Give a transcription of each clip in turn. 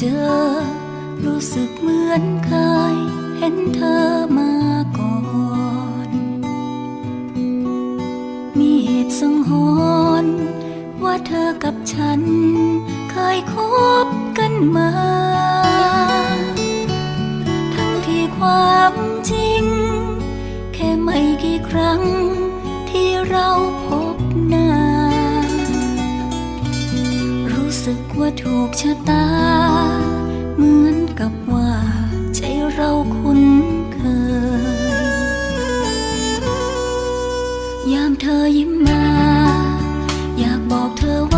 เจอ รู้สึกเหมือนเคยเห็นเธอมาก่อน มีเหตุสังหรณ์ว่าเธอกับฉัน เคยคบกันมา ทั้งที่ความจริง แค่ไม่กี่ครั้ง ว่าถูกชะตา เหมือนกับว่าใจเราคุ้นเคย ยามเธอยิ้มมา อยากบอกเธอว่า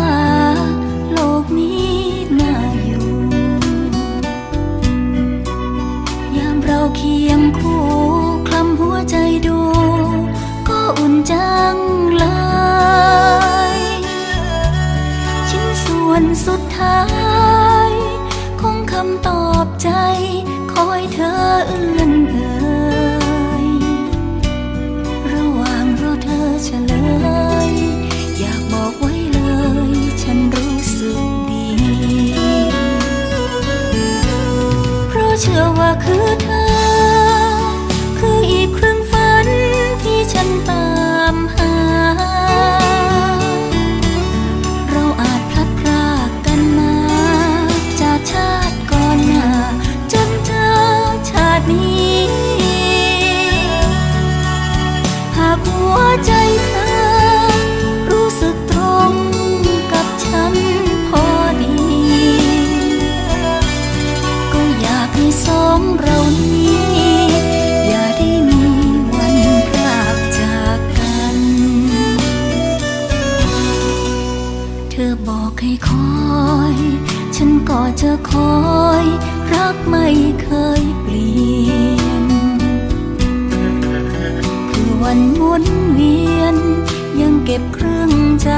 อบใจ คอยเธอเอื้อนเอ่ยระหว่างรอเธอเฉลย อยากบอกไว้เลย ฉันรู้สึกดี เพราะเชื่อว่าคือเธอคือากหัวใจเธอ รู้สึกตรงกับฉันพอดี ก็อยากให้สองเรานี้ อย่าได้มีวันพรากจากกัน เธอบอกให้คอย ฉันก็จะคอย รักไม่เคยเปลี่ยน วันหมุนเวียน ยังเก็บเครื่องใจ